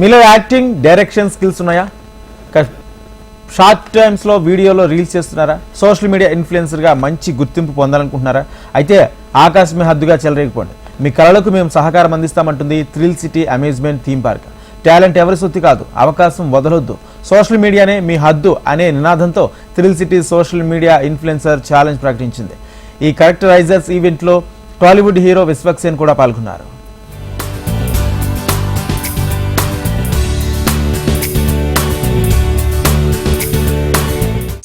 మీలో acting direction skills ఉన్నాయా? Short టైమ్స్లో వీడియోలో రీల్స్ చేస్తున్నారా? సోషల్ మీడియా ఇన్ఫ్లుయెన్సర్గా మంచి గుర్తింపు పొందాలనుకుంటున్నారా? అయితే ఆకాశమే హద్దుగా చెలరేగిపోండి. మీ కళలకు మేము సహకారం అందిస్తామంటుంది thrill city amusement theme park. Talent ఎవరి సొత్తి కాదు అవకాశం వదలొద్దు. సోషల్ మీడియానే మీ హద్దు అనే నినాదంతో thrill city social media influencer challenge ప్రకటించింది. ఈ కరెక్టరైజర్స్ ఈవెంట్లో టాలీవుడ్ హీరో విశ్వక్సేన్ కూడా పాల్గొన్నారు.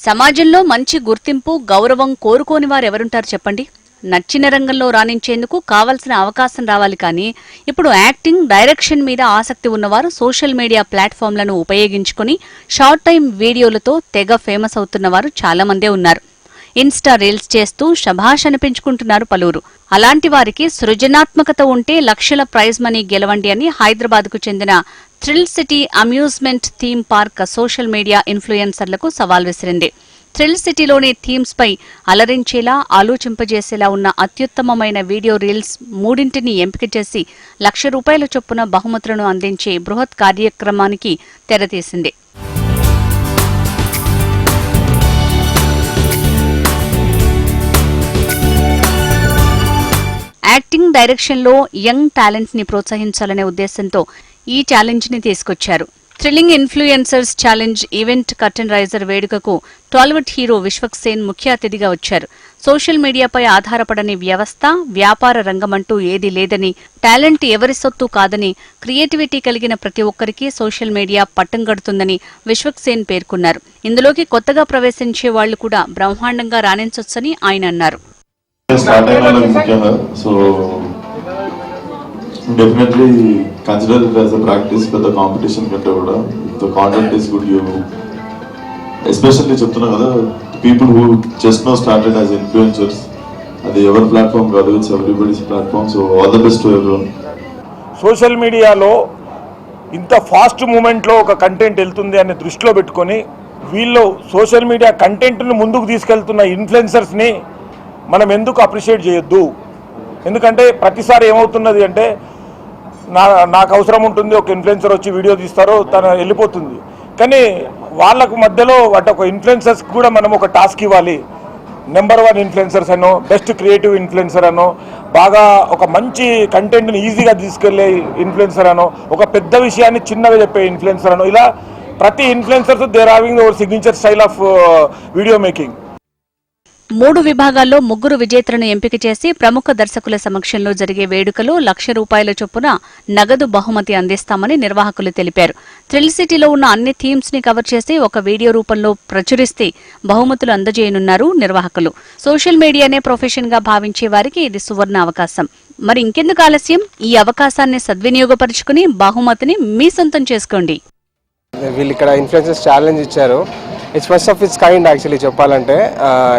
సమాజంలో మంచి గుర్తింపు గౌరవం కోరుకోని వారెవరుంటారు చెప్పండి? నచ్చిన రంగంలో రాణించేందుకు కావలసిన అవకాశం రావాలి కానీ ఇప్పుడు యాక్టింగ్ డైరెక్షన్ మీద ఆసక్తి ఉన్నవారు సోషల్ మీడియా ప్లాట్ఫామ్లను ఉపయోగించుకుని షార్ట్ టైం వీడియోలతో తెగ ఫేమస్ అవుతున్న వారు ఉన్నారు. ఇన్స్టా రీల్స్ చేస్తూ శభాష్ అనిపించుకుంటున్నారు పలువురు. అలాంటి వారికి సృజనాత్మకత ఉంటే లక్షల ప్రైజ్ మనీ గెలవండి అని హైదరాబాద్కు చెందిన thrill city amusement theme park social media ఇన్ఫ్లుయెన్సర్లకు సవాల్ విసిరింది. థ్రిల్ సిటీలోని థీమ్స్ పై అలరించేలా ఆలోచింపజేసేలా ఉన్న అత్యుత్తమమైన వీడియో రీల్స్ మూడింటిని ఎంపిక చేసి లక్ష రూపాయల చొప్పున బహుమతులను అందించే బృహత్ కార్యక్రమానికి తెరతీసింది. యాక్టింగ్ డైరెక్షన్లో యంగ్ టాలెంట్స్ని ప్రోత్సహించాలనే ఉద్దేశంతో ఈ ఛాలెంజ్ని తీసుకొచ్చారు. Thrilling influencers challenge event curtain raiser వేడుకకు టాలీవుడ్ హీరో విశ్వక్ సేన్ ముఖ్య అతిథిగా వచ్చారు. సోషల్ మీడియాపై ఆధారపడని వ్యవస్థ వ్యాపార రంగమంటూ ఏదీ లేదని టాలెంట్ ఎవరి సొత్తు కాదని క్రియేటివిటీ కలిగిన ప్రతి ఒక్కరికి సోషల్ మీడియా పట్టం కడుతుందని విశ్వక్ సేన్ పేర్కొన్నారు. ఇందులోకి కొత్తగా ప్రవేశించే వాళ్ళు కూడా బ్రహ్మాండంగా రాణించొచ్చని ఆయన అన్నారు. Definitely consider it as a practice పెద్ద కాంపిటీషన్ కంటే కూడా the content is good you especially చెప్తున్నా కదా people who just no started as influencers అది ఎవరి ప్లాట్ఫామ్ కాదు it's everybody's platform so all the best everyone social మీడియాలో ఇంత ఫాస్ట్ మూమెంట్లో ఒక కంటెంట్ వెళ్తుంది అనే దృష్టిలో పెట్టుకొని వీళ్ళు సోషల్ మీడియా కంటెంట్ను ముందుకు తీసుకెళ్తున్న ఇన్ఫ్లుయెన్సర్స్ని మనం ఎందుకు అప్రిషియేట్ చేయొద్దు? ఎందుకంటే ప్రతిసారి ఏమవుతున్నది అంటే నా నాకు అవసరం ఉంటుంది ఒక ఇన్ఫ్లుయెన్సర్ వచ్చి వీడియో తీస్తారో తను వెళ్ళిపోతుంది. కానీ వాళ్ళకు మధ్యలో అంటే ఒక ఇన్ఫ్లుయెన్సర్స్ కూడా మనం ఒక టాస్క్ ఇవ్వాలి. నెంబర్ వన్ ఇన్ఫ్లుయెన్సర్స్ అను బెస్ట్ క్రియేటివ్ ఇన్ఫ్లుయెన్సర్ అనో బాగా ఒక మంచి కంటెంట్ని ఈజీగా తీసుకెళ్ళే ఇన్ఫ్లుయెన్సర్ అనో ఒక పెద్ద విషయాన్ని చిన్నగా చెప్పే ఇన్ఫ్లుయెన్సర్ అనో ఇలా ప్రతి influencers there having over signature style of video making మూడు విభాగాల్లో ముగ్గురు విజేతలను ఎంపిక చేసి ప్రముఖ దర్శకుల సమక్షంలో జరిగే వేడుకలో లక్ష రూపాయల చొప్పున నగదు బహుమతి అందిస్తామని నిర్వాహకులు తెలిపారు. థ్రిల్ సిటీలో ఉన్న అన్ని థీమ్స్ని కవర్ చేసి ఒక వీడియో రూపంలో ప్రచురిస్తే బహుమతులు అందజేయనున్నారు నిర్వాహకులు. సోషల్ మీడియానే ప్రొఫెషన్గా భావించే వారికి ఇది సువర్ణ అవకాశం. మరి ఇంకెందుకు ఆలస్యం? ఈ అవకాశాన్ని సద్వినియోగపరుచుకుని బహుమతిని మీ సొంతం చేసుకోండి. వీళ్ళు ఇక్కడ ఇన్ఫ్లుయెన్సెస్ ఛాలెంజ్ ఇచ్చారు. It's first of its kind actually చెప్పాలంటే.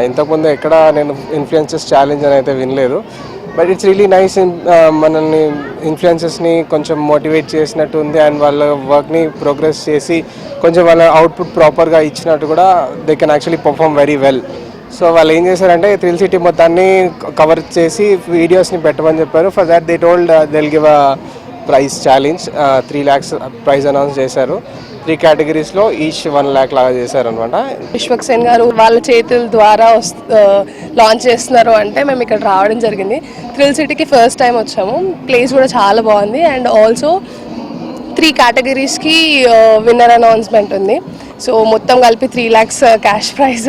ఇంతకుముందు ఎక్కడ నేను ఇన్ఫ్లుయెన్సెస్ ఛాలెంజ్ అని అయితే వినలేదు. బట్ ఇట్స్ రియలీ నైస్ మనల్ని ఇన్ఫ్లుయెన్సెస్ని కొంచెం మోటివేట్ చేసినట్టు ఉంది అండ్ వాళ్ళ వర్క్ని ప్రోగ్రెస్ చేసి కొంచెం వాళ్ళ అవుట్పుట్ ప్రాపర్గా ఇచ్చినట్టు కూడా they can actually perform very well so వాళ్ళు ఏం చేశారంటే థ్రిల్ సిటీ మొత్తాన్ని కవర్ చేసి వీడియోస్ని పెట్టమని చెప్పారు. For that they told they'll give a prize challenge three lakhs prize announce చేశారు. త్రీ కేటగిరీస్లో ఈచ్ వన్ ల్యాక్ లాగా చేశారు అనమాట విశ్వక్ సేన్ గారు వాళ్ళ చేతుల ద్వారా లాంచ్ చేస్తున్నారు అంటే మేము ఇక్కడ రావడం జరిగింది. థ్రిల్ సిటీకి ఫస్ట్ టైం వచ్చాము. ప్లేస్ కూడా చాలా బాగుంది అండ్ ఆల్సో త్రీ కేటగిరీస్కి విన్నర్ అనౌన్స్మెంట్ ఉంది. సో మొత్తం కలిపి త్రీ ల్యాక్స్ క్యాష్ ప్రైజ్